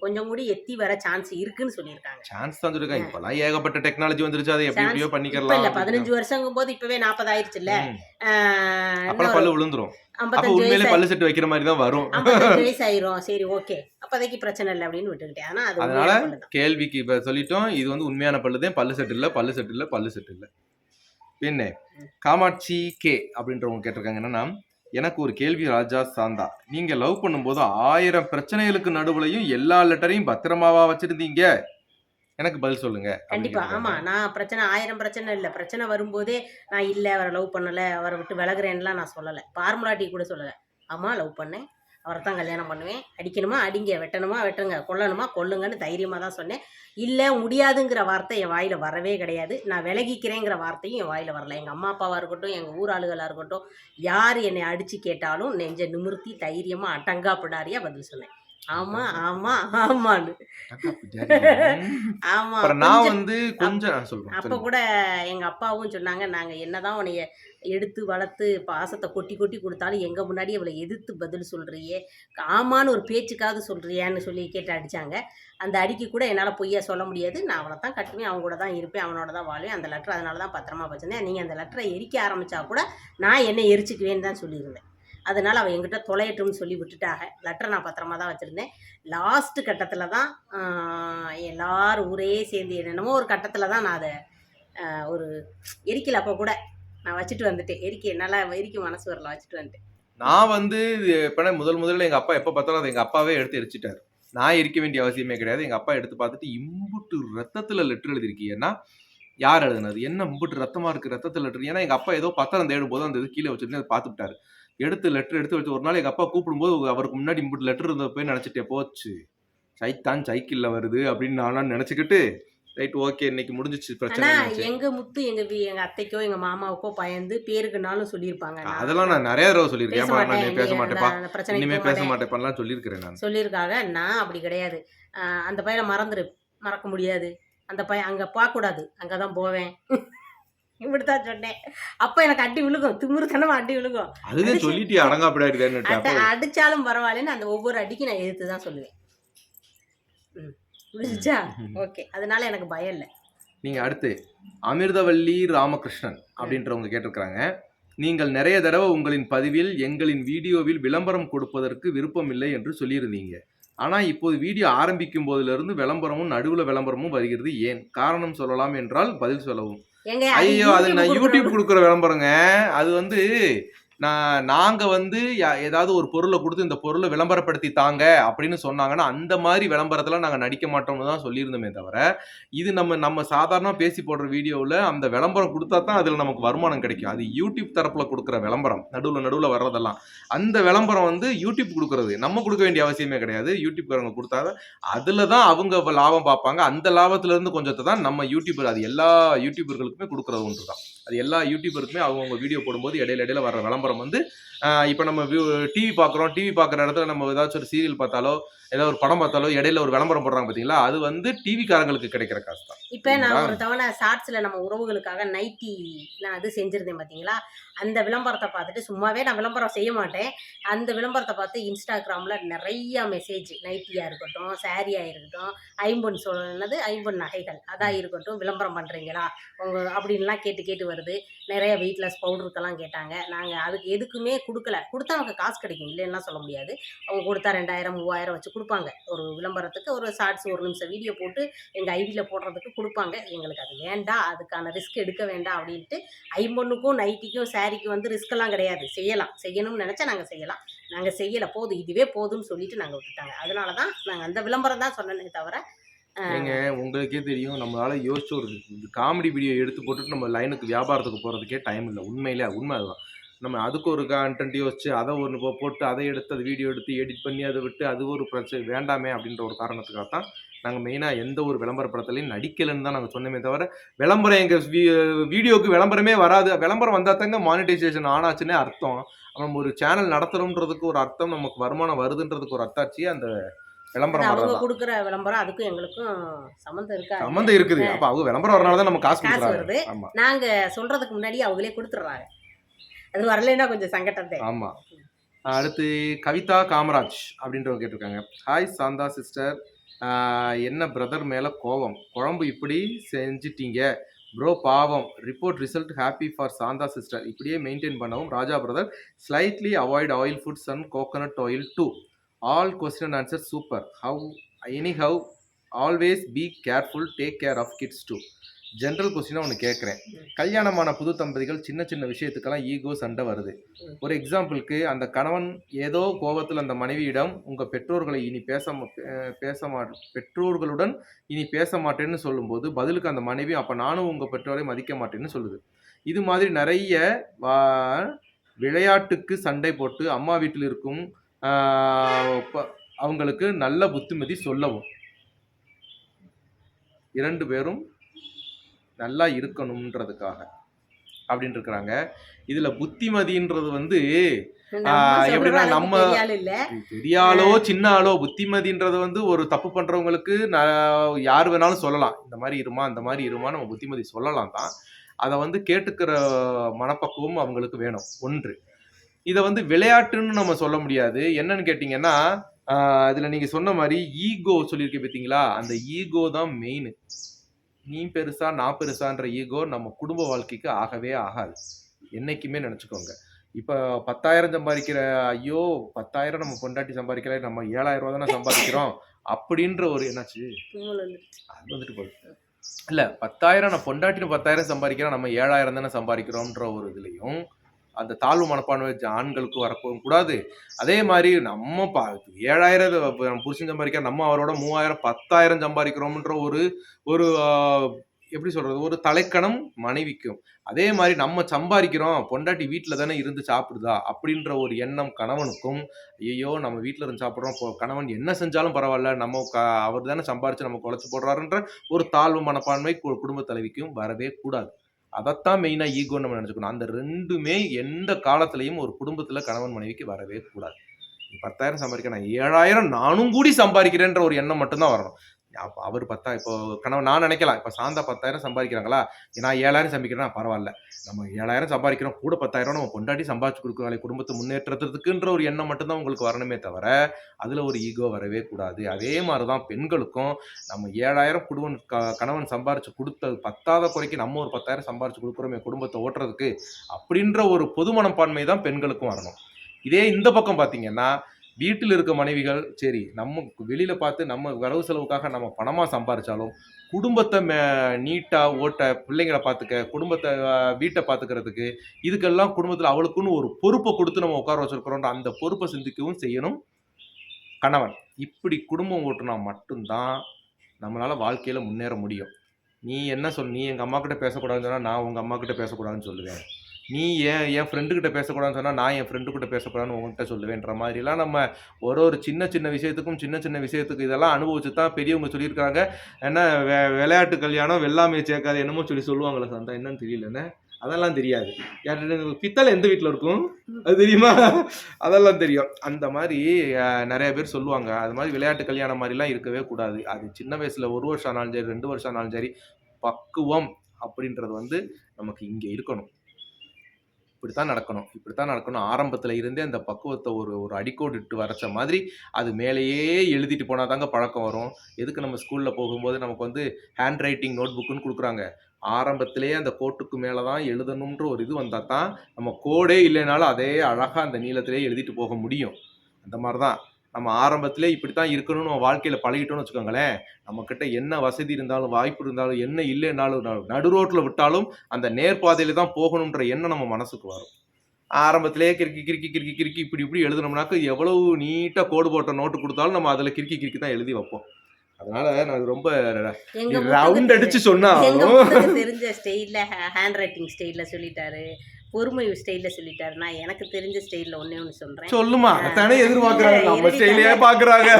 கொஞ்சம் கூடி எத்தி வர சான்ஸ் இருக்குன்னு சொல்லியிருக்காங்க. சான்ஸ் தான் சொல்லிருக்காங்க இப்பெல்லாம் ஏகப்பட்ட டெக்னாலஜி வந்துருச்சு. அதை எப்படி எப்படியோ இப்ப இல்ல. பண்ணிக்கலாம் பதினஞ்சு வருஷங்கும் போது இப்பவே நாற்பது. அஹ் அப்பெல்லாம் இன்னும் பல்லு விழுந்துரும். அப்ப உண்மையிலே பல்லு செட்டு வைக்கிற மாதிரி தான் வரும். ஐம்பத்தஞ்சு வயசு ஆயிரும். சரி ஓகே. அப்போதைக்கு பிரச்சனை இல்லை அப்படின்னு விட்டுக்கிட்டேன். ஆனா அது அதனால. கேள்விக்கு இப்ப சொல்லிட்டோம். இது வந்து உண்மையான பல்லு தான் பல்லு செட்டு இல்ல பல்லு செட்டு இல்ல பல்லு செட்டு இல்ல. பின்ன காமாட்சி கே அப்படின்றவங்க கேட்டிருக்காங்க என்னன்னா எனக்கு ஒரு கேள்வி ராஜா சாந்தா. நீங்க லவ் பண்ணும்போது ஆயிரம் பிரச்சனைகளுக்கு நடுவுலையும் எல்லா லெட்டரையும் பத்திரமாவா வச்சிருந்தீங்க? எனக்கு பதில் சொல்லுங்க. கண்டிப்பா. ஆமா. நான் பிரச்சனை ஆயிரம் பிரச்சனை இல்லை. பிரச்சனை வரும்போதே நான் இல்லை அவரை லவ் பண்ணல அவரை விட்டு விலகுறேன்லாம் நான் சொல்லலை. ஃபார்முலாட்டி கூட சொல்லலை. ஆமா லவ் பண்ணேன். அவரை தான் கல்யாணம் பண்ணுவேன். அடிக்கணுமா? அடிங்க. வெட்டணுமா? வெட்டுங்க. கொல்லணுமா? கொல்லுங்கன்னு தைரியமாக தான் சொன்னேன். இல்லை முடியாதுங்கிற வார்த்தை என் வாயில் வரவே கிடையாது. நான் விலகிக்கிறேங்கிற வார்த்தையும் என் வாயில் வரல. எங்கள் அம்மா அப்பாவாக இருக்கட்டும் எங்கள் ஊர் ஆளுகளாக இருக்கட்டும் யார் என்னை அடித்து கேட்டாலும் நெஞ்ச நிமிர்த்தி தைரியமாக அட்டங்கா பிடாரியாக பதில் சொன்னேன். ஆமாம் ஆமாம் ஆமான்னு. அப்புறம் நான் வந்து கொஞ்சம் அப்போ. கூட எங்கள் அப்பாவும் சொன்னாங்க நாங்கள் என்னதான் உன்னைய எடுத்து வளர்த்து பாசத்தை கொட்டி கொட்டி கொடுத்தாலும் எங்கள் முன்னாடி அவளை எதிர்த்து பதில் சொல்கிறியே ஆமான்னு ஒரு பேச்சுக்காவது சொல்கிறியான்னு சொல்லி கேட்டு அடித்தாங்க அந்த அடிக்கு கூட என்னால் பொய்யா சொல்ல முடியாது. நான் அவனை தான் கட்டுவேன் அவன் கூட தான் இருப்பேன் அவனோட தான் வாழ்வேன். அந்த லெட்டர் அதனால தான் பத்திரமா வச்சிருந்தேன். நீங்கள் அந்த லெட்டரை எரிக்க ஆரம்பித்தா கூட நான் என்னை எரிச்சுக்குவேன்னு தான் சொல்லியிருந்தேன். அதனால் அவள் என்கிட்ட தொலையட்டும்னு சொல்லி விட்டுட்டாங்க. லெட்டர் நான் பத்திரமா தான் வச்சுருந்தேன். லாஸ்ட் கட்டத்தில் தான் எல்லாரும் ஊரே சேர்ந்து என்னென்னமோ ஒரு கட்டத்தில் தான் நான் அதை ஒரு எரிக்கல அப்போ கூட நான் வச்சுட்டு வந்துட்டேன். எரிக்க என்னால் எரிக்க மனசு வரல வச்சுட்டு வந்துட்டேன். நான் வந்து எப்போனா முதல் முதல்ல எங்கள் அப்பா எப்போ பார்த்தாலும் அதை எங்கள் அப்பாவே எடுத்து எரிச்சிட்டாரு. நான் எரிக்க வேண்டிய அவசியமே கிடையாது. எங்கள் அப்பா எடுத்து பார்த்துட்டு இம்புட்டு ரத்தத்தில் லெட்டர் எழுதிருக்கீங்கன்னா யார் எழுதுனது? என்ன இம்புட்டு ரத்தமாக இருக்குது ரத்தத்தில் லெட்டர் ஏன்னா எங்கள் அப்பா ஏதோ பத்திரம் தேடும் போது அந்த இது கீழே வச்சுருந்து அதை பார்த்துட்டாரு எடுத்து லெட்டர் எடுத்து வச்சு ஒரு நாள் எங்க அப்பா கூப்பிடும்போது அவருக்கு முன்னாடி இம்புட்டு லெட்டர் இருந்த போய் நினைச்சிட்டே போச்சு. சைத்தான் சைக்கிள்ல வருது அப்படின்னு நானும் நினைச்சுக்கிட்டு ரைட் ஓகே இன்னைக்கு முடிஞ்சிச்சு பிரச்சனை. எங்கள் முத்து எங்கள் வீ எங்கள் அத்தைக்கோ எங்கள் மாமாவுக்கோ பயந்து பேருக்குனாலும் சொல்லியிருப்பாங்க. அதெல்லாம் நான் நிறைய தடவை சொல்லியிருக்கேன். நான் பேச மாட்டேப்பா இனிமே பேச. மாட்டேப்பான்லாம் சொல்லியிருக்கிறேன் நான். சொல்லியிருக்காங்க நான் அப்படி கிடையாது. அந்த பையனை மறந்துரு மறக்க முடியாது. அந்த பையன் அங்கே போகக்கூடாது. அங்கே தான் போவேன். இப்படித்தான் சொன்னேன். அப்போ எனக்கு அடி விழுகும். திமிருத்தனமா அடி விழுகும். அதுதான் சொல்லிட்டு அடங்கா பிடாடிதான்னு அட அடிச்சாலும் பரவாயில்லன்னு அந்த ஒவ்வொரு அடிக்கும் நான் எதிர்த்து தான் சொல்லுவேன் புரிஞ்சுச்சா? ஓகே. அதனால எனக்கு பயம் இல்லை. நீங்க அடுத்து அமிர்தவல்லி ராமகிருஷ்ணன் அப்படின்றவங்க கேட்டிருக்கிறாங்க. நீங்கள் நிறைய தடவை உங்களின் பதிவில் எங்களின் வீடியோவில் விளம்பரம் கொடுப்பதற்கு விருப்பமில்லை என்று சொல்லியிருந்தீங்க. ஆனா இப்போது வீடியோ ஆரம்பிக்கும் போதிலிருந்து விளம்பரமும் நடுவுல விளம்பரமும் வருகிறது. ஏன்? காரணம் சொல்லலாம் என்றால் பதில் சொல்லவும். ஐயோ அது நான் யூடியூப் கொடுக்குற விளம்பரங்க. அது வந்து நான் நாங்கள் வந்து ஏதாவது ஒரு பொருளை கொடுத்து இந்த பொருளை விளம்பரப்படுத்தி தாங்க அப்படின்னு சொன்னாங்கன்னா அந்த மாதிரி விளம்பரத்தில் நாங்கள் நடிக்க மாட்டோம்னு தான் சொல்லியிருந்தோமே தவிர இது நம்ம நம்ம சாதாரணமாக பேசி போடுற வீடியோவில் அந்த விளம்பரம் கொடுத்தா தான் அதில் நமக்கு வருமானம் கிடைக்கும். அது யூடியூப் தரப்பில் கொடுக்குற விளம்பரம். நடுவில் நடுவில் வர்றதெல்லாம். அந்த விளம்பரம் வந்து யூடியூப் கொடுக்கறது. நம்ம கொடுக்க வேண்டிய அவசியமே கிடையாது. யூடியூப்காரங்க கொடுத்தா அதில் தான் அவங்க லாபம் பார்ப்பாங்க. அந்த லாபத்துலேருந்து கொஞ்சத்தை தான் நம்ம யூடியூபர் அது எல்லா யூடியூபர்களுக்குமே கொடுக்குறது ஒன்று தான். அது எல்லா யூடியூபருக்குமே அவங்கவுங்க வீடியோ போடும்போது இடையில இடையில வர விளம்பரம் வந்து இப்போ நம்ம டிவி பார்க்குறோம் டிவி பார்க்குற இடத்துல நம்ம ஏதாச்சும் ஒரு சீரியல் பார்த்தாலோ ஏதோ ஒரு படம் பார்த்தாலோ இடையில ஒரு விளம்பரம் போடுறாங்க பார்த்தீங்களா அது வந்து டிவிக்காரங்களுக்கு கிடைக்கிற காசு தான் இப்போ நான்? ஒரு தவணை ஷார்ட்ஸில் நம்ம உறவுகளுக்காக நைட்டி நான் அது செஞ்சுருந்தேன் பார்த்தீங்களா அந்த விளம்பரத்தை பார்த்துட்டு சும்மாவே நான் விளம்பரம் செய்ய மாட்டேன். அந்த விளம்பரத்தை பார்த்து இன்ஸ்டாகிராமில் நிறைய மெசேஜ் நைட்டியாக இருக்கட்டும் சாரியாக இருக்கட்டும் ஐம்பொன் சொன்னது ஐம்பொன் நகைகள். அதாக இருக்கட்டும் விளம்பரம் பண்ணுறீங்களா உங்கள் அப்படின்லாம் கேட்டு கேட்டு வருது. நிறைய வெயிட்லெஸ் பவுடருக்கெல்லாம் கேட்டாங்க. நாங்கள் அதுக்கு எதுக்குமே கொடுக்கல. கொடுத்தா அவங்க காசு கிடைக்கும். இல்லைன்னா சொல்ல முடியாது. அவங்க கொடுத்தா ரெண்டாயிரம் மூவாயிரம் வச்சு கொடுப்பாங்க. ஒரு விளம்பரத்துக்கு ஒரு ஷார்ட்ஸ் ஒரு நிமிஷம் வீடியோ போட்டு எங்கள் ஐடியில் போடுறதுக்கு கொடுப்பாங்க. எங்களுக்கு அது வேண்டாம். அதுக்கான ரிஸ்க் எடுக்க வேண்டாம் அப்படின்ட்டு ஐம்பொண்ணுக்கும் நைட்டிக்கும் சாரிக்கும் வந்து ரிஸ்க்கெல்லாம் கிடையாது. செய்யலாம். செய்யணும்னு நினச்சா நாங்கள் செய்யலாம். நாங்கள் செய்யலை. போதும். இதுவே போதும்னு சொல்லிட்டு நாங்கள் விட்டுட்டாங்க. அதனால தான் நாங்கள் அந்த விளம்பரம் தான் சொன்னேனே தவிர ஏங்க உங்களுக்கே தெரியும். நம்மளால யோசிச்சு ஒரு காமெடி வீடியோ எடுத்து போட்டுட்டு நம்ம லைனுக்கு வியாபாரத்துக்கு போகிறதுக்கே டைம் இல்லை. உண்மையிலே உண்மை அதுதான். நம்ம அதுக்கு ஒரு கண்டென்ட் யோசிச்சு அதை ஒன்று போட்டு அதை எடுத்து அது வீடியோ எடுத்து எடிட் பண்ணி அதை விட்டு அது ஒரு பிரச்சனை வேண்டாமே அப்படின்ற ஒரு காரணத்துக்காக தான் நாங்கள் மெயினாக எந்த ஒரு விளம்பர படத்துலையும் நடிக்கலைன்னு தான் நாங்கள் சொன்னோமே தவிர விளம்பரம் எங்கள் வீடியோக்கு விளம்பரமே வராது. விளம்பரம் வந்தால் தாங்க மானிட்டைசேஷன் ஆனாச்சுன்னே அர்த்தம். நம்ம ஒரு சேனல் நடத்துறோன்றதுக்கு ஒரு அர்த்தம் நமக்கு வருமானம் வருதுன்றதுக்கு ஒரு அர்த்தாச்சு அந்த விளம்பரம் அவங்க கொடுக்குற விளம்பரம் அதுக்கும் எங்களுக்கும் சம்மந்தம் இருக்கா சம்மந்தம் இருக்குது. அப்ப அவங்க விளம்பரம் வரனால தான் நம்ம காசு கொடுக்குறாங்க. நாங்கள் சொல்கிறதுக்கு முன்னாடி அவங்களே கொடுத்துட்றாங்க. அது வரலைன்னா கொஞ்சம் சங்கட்டத்தை ஆமா. அடுத்து கவிதா காமராஜ் அப்படின்றவங்க கேட்டிருக்காங்க. ஹாய் சாந்தா சிஸ்டர் என்ன பிரதர் மேலே கோவம் குழம்பு இப்படி செஞ்சிட்டீங்க. ப்ரோ பாவம். Report result happy for Shantha sister இப்படியே மெயின்டைன் பண்ணவும் Raja brother slightly avoid oil foods and coconut oil to all question answer super how any how always be careful take care of kids to general கொஸ்டினாக ஒன்று கேட்குறேன் கல்யாணமான புது தம்பதிகள் சின்ன சின்ன விஷயத்துக்கெல்லாம் ஈகோ சண்டை வருது. ஒரு எக்ஸாம்பிளுக்கு அந்த கணவன் ஏதோ கோபத்தில் அந்த மனைவியிடம் உங்கள் பெற்றோர்களை இனி பேச பேச மா பெற்றோர்களுடன் இனி பேச மாட்டேன்னு சொல்லும்போது பதிலுக்கு அந்த மனைவி அப்போ நானும் உங்கள் பெற்றோரை மதிக்க மாட்டேன்னு சொல்லுது. இது மாதிரி நிறைய வா- விளையாட்டுக்கு சண்டை போட்டு அம்மா வீட்டில் இருக்கும் அவங்களுக்கு நல்ல புத்திமதி சொல்லவும். இரண்டு பேரும் நல்லா இருக்கணுன்றதுக்காக அப்படின்னு இருக்கிறாங்க இதுல புத்திமதின்றது வந்து எப்படின்னா நம்ம- பெரிய ஆள் இல்ல பெரிய ஆளோ சின்ன ஆளோ புத்திமதின்றது வந்து ஒரு தப்பு பண்றவங்களுக்கு யார் வேணாலும் சொல்லலாம். இந்த மாதிரி இருமா இந்த மாதிரி இருமா நம்ம புத்திமதி சொல்லலாம் தான். அதை வந்து கேட்டுக்கிற மனப்பக்குவம் அவங்களுக்கு வேணும். ஒன்று. இதை வந்து விளையாட்டுன்னு நம்ம சொல்ல முடியாது. என்னன்னு கேட்டிங்கன்னா இதுல நீங்க சொன்ன மாதிரி ஈகோ சொல்லியிருக்கீங்க பார்த்தீங்களா அந்த ஈகோ தான் மெயின் நீ பெருசா நான் பெருசான்ற ஈகோ நம்ம குடும்ப வாழ்க்கைக்கு ஆகவே ஆகாது. என்னைக்குமே நினச்சிக்கோங்க. இப்போ பத்தாயிரம் சம்பாதிக்கிற ஐயோ பத்தாயிரம் நம்ம பொண்டாட்டி சம்பாதிக்கல நம்ம ஏழாயிரம் ரூபா தானே சம்பாதிக்கிறோம் அப்படின்ற ஒரு என்னாச்சு. அது வந்துட்டு போகுது இல்ல பத்தாயிரம் நான் பொண்டாட்டின்னு பத்தாயிரம் சம்பாதிக்கிறோம் நம்ம ஏழாயிரம் தானே சம்பாதிக்கிறோம்ன்ற ஒரு இதுலையும் அந்த தாழ்வு மனப்பான்மை ஆண்களுக்கு வரப்போகும் கூடாது. அதே மாதிரி நம்ம பா ஏழாயிரம் புருஷன் சம்பாதிக்கிற நம்ம அவரோட மூவாயிரம் பத்தாயிரம் சம்பாதிக்கிறோம்ன்ற ஒரு ஒரு எப்படி சொல்றது? ஒரு தலைக்கணம் மனைவிக்கும். அதே மாதிரி நம்ம சம்பாதிக்கிறோம் பொண்டாட்டி வீட்டில் தானே இருந்து சாப்பிடுதா? அப்படின்ற ஒரு எண்ணம் கணவனுக்கும் ஐயோ நம்ம வீட்டில் இருந்து சாப்பிட்றோம் இப்போ கணவன் என்ன செஞ்சாலும் பரவாயில்ல நம்ம க அவர் தானே சம்பாரிச்சு நம்ம குழச்சி போடுறாருன்ற ஒரு தாழ்வு மனப்பான்மை கு- குடும்ப தலைவிக்கும் வரவே கூடாது. அதைத்தான் மெயினாக ஈகோ நம்ம நினச்சிக்கணும். அந்த ரெண்டுமே எந்த காலத்துலையும் ஒரு குடும்பத்தில் கணவன் மனைவிக்கு வரவே கூடாது. பத்தாயிரம் சம்பாதிக்க நான் ஏழாயிரம் நானும் கூடி சம்பாதிக்கிறேன்ற ஒரு எண்ணம் மட்டும்தான் வரணும். அவர் பத்தா இப்போ கணவன் நான் நினைக்கலாம். இப்போ சாந்தா பத்தாயிரம் சம்பாதிக்கிறாங்களா? நான் ஏழாயிரம் சம்பாதிக்கிறேன் பரவாயில்ல. நம்ம ஏழாயிரம் சம்பாதிக்கிறோம் கூட பத்தாயிரம் நம்ம கொண்டாடி சம்பாதிச்சு கொடுக்குறாங்களே குடும்பத்தை முன்னேற்றத்துக்குன்ற ஒரு எண்ணம் மட்டும்தான் உங்களுக்கு வரணுமே தவிர அதில் ஒரு ஈகோ வரவே கூடாது. அதே மாதிரி தான் பெண்களுக்கும் நம்ம ஏழாயிரம் குடும்பம் க கணவன் சம்பாரிச்சு கொடுத்தது பத்தாத குறைக்கு நம்ம ஒரு பத்தாயிரம் சம்பாரிச்சு கொடுக்குறோமே குடும்பத்தை ஓட்டுறதுக்கு அப்படின்ற ஒரு பொது மனப்பான்மை தான் பெண்களுக்கும் வரணும். இதே இந்த பக்கம் பார்த்தீங்கன்னா வீட்டில் இருக்க மனைவிகள் சரி நம்ம வெளியில் பார்த்து நம்ம வரவு செலவுக்காக நம்ம பணமாக சம்பாரித்தாலும் குடும்பத்தை மே- நீட்டாக ஓட்ட பிள்ளைங்களை பார்த்துக்க குடும்பத்தை வீட்டை பார்த்துக்கிறதுக்கு இதுக்கெல்லாம் குடும்பத்தில் அவளுக்குன்னு ஒரு பொறுப்பை கொடுத்து நம்ம உட்கார வச்சுருக்கிறோன்ற அந்த பொறுப்பை சிந்திக்கவும் செய்யணும் கணவன். இப்படி குடும்பம் ஓட்டுனா மட்டும்தான் நம்மளால் வாழ்க்கையில் முன்னேற முடியும். நீ என்ன சொல் நீ எங்கள் அம்மா கிட்ட பேசக்கூடாதுன்னு சொன்னால் நான் உங்கள் அம்மா கிட்ட பேசக்கூடாதுன்னு சொல்லுவேன். நீ ஏன் என் ஃப்ரெண்டுக்கிட்ட பேசக்கூடாதுன்னு சொன்னால் நான் என் ஃப்ரெண்டு கிட்ட பேசக்கூடாதுன்னு உங்கள்கிட்ட சொல்லுவேன்ற மாதிரிலாம் நம்ம ஒரு ஒரு சின்ன சின்ன விஷயத்துக்கும் சின்ன சின்ன விஷயத்துக்கு இதெல்லாம் அனுபவிச்சு தான் பெரியவங்க சொல்லியிருக்காங்க என்ன வெ- விளையாட்டு கல்யாணம் வெள்ளாமையை சேர்க்காது என்னமோ சொல்லி சொல்லுவாங்களே சந்தா என்னன்னு தெரியலண்ணே அதெல்லாம் தெரியாது. யார்கிட்ட பித்தளை எந்த வீட்டில் இருக்கும்? அது தெரியுமா? அதெல்லாம் தெரியும். அந்த மாதிரி நிறைய பேர் சொல்லுவாங்க. அது மாதிரி விளையாட்டு கல்யாணம் மாதிரிலாம் இருக்கவே கூடாது. அது சின்ன வயசில் ஒரு வருஷம் ஆனாலும் சரி ரெண்டு வருஷம் ஆனாலும் சரி பக்குவம் அப்படின்றது வந்து நமக்கு இங்கே இருக்கணும். இப்படித்தான் நடக்கணும். இப்படித்தான் நடக்கணும். ஆரம்பத்துல இருந்தே அந்த பக்குவத்தை ஒரு ஒரு அடிக்கோடு இட்டு வரைச்ச மாதிரி அது மேலேயே எழுதிட்டு போனால் தாங்க பழக்கம் வரும். எதுக்கு நம்ம ஸ்கூலில் போகும்போது நமக்கு வந்து ஹேண்ட் ரைட்டிங் நோட் புக்குன்னு கொடுக்குறாங்க. ஆரம்பத்திலேயே அந்த கோட்டுக்கு மேலே தான் எழுதணுன்ற ஒரு இது வந்தால் தான் நம்ம கோடே இல்லைனாலும் அதே அழகாக அந்த நீளத்திலே எழுதிட்டு போக முடியும். அந்த மாதிரி தான் நம்ம ஆரம்பத்திலே இப்படி தான் இருக்கணும்னு நம்ம வாழ்க்கையில் பழகிட்டோம்னு வச்சுக்கோங்களேன். நம்மக்கிட்ட என்ன வசதி இருந்தாலும் வாய்ப்பு இருந்தாலும் என்ன இல்லைனாலும் நடு- ரோட்டில் விட்டாலும் அந்த நேர்பாதையில தான் போகணுன்ற எண்ணம் நம்ம மனசுக்கு வரும். ஆரம்பத்திலே கிறுக்கி கிறுக்கி கிறுக்கி கிறுக்கி இப்படி இப்படி எழுதுனோம்னாக்க எவ்வளவு நீட்டாக கோடு போட்ட நோட்டு கொடுத்தாலும் நம்ம அதில் கிறுக்கி கிறுக்கி தான் எழுதி வைப்போம். அதனால நான் ரொம்ப ரவுண்ட் அடிச்சு சொன்னாலும் தெரிஞ்ச ஸ்டைல்ல ஹேண்ட் ரைட்டிங் ஸ்டைல்ல சொல்லிட்டாரு. பொறுமை ஸ்டைல்ல சொல்லிட்டாரு. நான் எனக்கு தெரிஞ்ச ஸ்டைல்ல ஒண்ணே ஒண்ணு சொல்றேன். சொல்லுமா அதானே எதிர்பார்க்கறாங்க. நம்ம. ஸ்டைலே பாக்குறாங்க.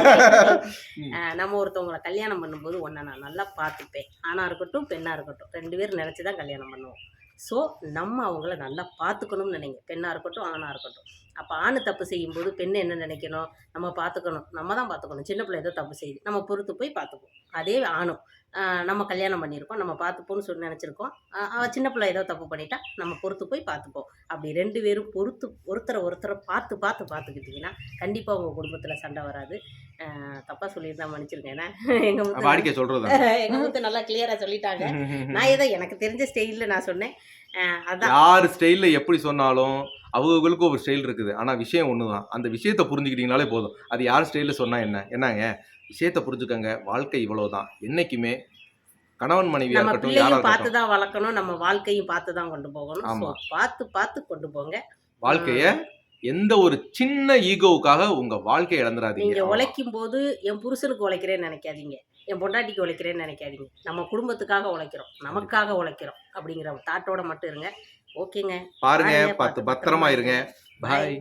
ஆஹ் நம்ம ஒருத்தவங்களை கல்யாணம் பண்ணும்போது ஒன்றை நான் நல்லா பார்த்துப்பேன். ஆணாக இருக்கட்டும் பெண்ணாக இருக்கட்டும். ரெண்டு பேரும் நினச்சி தான் கல்யாணம் பண்ணுவோம். ஸோ நம்ம அவங்கள நல்லா பார்த்துக்கணும்னு நினைங்க. பெண்ணாக இருக்கட்டும் ஆணாக இருக்கட்டும். அப்போ ஆண் தப்பு செய்யும்போது பெண் என்ன நினைக்கணும்? நம்ம பார்த்துக்கணும். நம்ம தான் பார்த்துக்கணும். சின்ன பிள்ளை ஏதோ தப்பு செய்யுது. நம்ம பொறுத்து போய் பார்த்துப்போம். அதே ஆணும். நம்ம கல்யாணம் பண்ணியிருக்கோம் நம்ம பார்த்துப்போம்னு சொல்லி நினச்சிருக்கோம். அவள் சின்ன பிள்ளை ஏதோ தப்பு பண்ணிட்டா நம்ம பொறுத்து போய் பார்த்துப்போம். அப்படி ரெண்டு பேரும் பொறுத்து ஒருத்தரை ஒருத்தரை பார்த்து பார்த்து பார்த்துக்கிட்டிங்கன்னா கண்டிப்பாக உங்கள் குடும்பத்தில் சண்டை வராது. தப்பாக சொல்லியிருந்தா மன்னிச்சிருக்கேன் ஏன்னா எங்க முத்து வாடிக்கை சொல்றது எங்க முத்து நல்லா கிளியரா சொல்லிட்டாங்க. நான் ஏதோ எனக்கு தெரிஞ்ச ஸ்டைல்ல நான் சொன்னேன். அதான். யார் ஸ்டைல்ல எப்படி சொன்னாலும் அவங்களுக்கும் ஒரு ஸ்டைல் இருக்குது. ஆனா விஷயம் ஒண்ணுதான். அந்த விஷயத்தை புரிஞ்சுக்கிட்டீங்கனாலே போதும். அது யார் ஸ்டைல்ல சொன்னா என்ன? என்னங்க? விஷயத்தை புரிஞ்சுக்கங்க. வாழ்க்கை இவ்வளவுதான். என்னைக்குமே கணவன் நம்ம யாரா பிள்ளையும் பார்த்து தான் வளர்க்கணும். நம்ம வாழ்க்கையும் பார்த்து தான் கொண்டு போகணும். பார்த்து பார்த்து கொண்டு போங்க. வாழ்க்கைய எந்த ஒரு சின்ன ஈகோவுக்காக உங்க வாழ்க்கையை இழந்துடாதீங்க நீங்க. உழைக்கும் போது என் புருஷனுக்கு உழைக்கிறேன்னு நினைக்காதீங்க. என் பொண்டாட்டிக்கு உழைக்கிறேன்னு நினைக்காதீங்க. நம்ம குடும்பத்துக்காக உழைக்கிறோம். நமக்காக உழைக்கிறோம். அப்படிங்கிற தாட்டோட மட்டும் இருங்க. ஓகேங்க. பாருங்க. பார்த்து பத்திரமா இருங்க. பாய்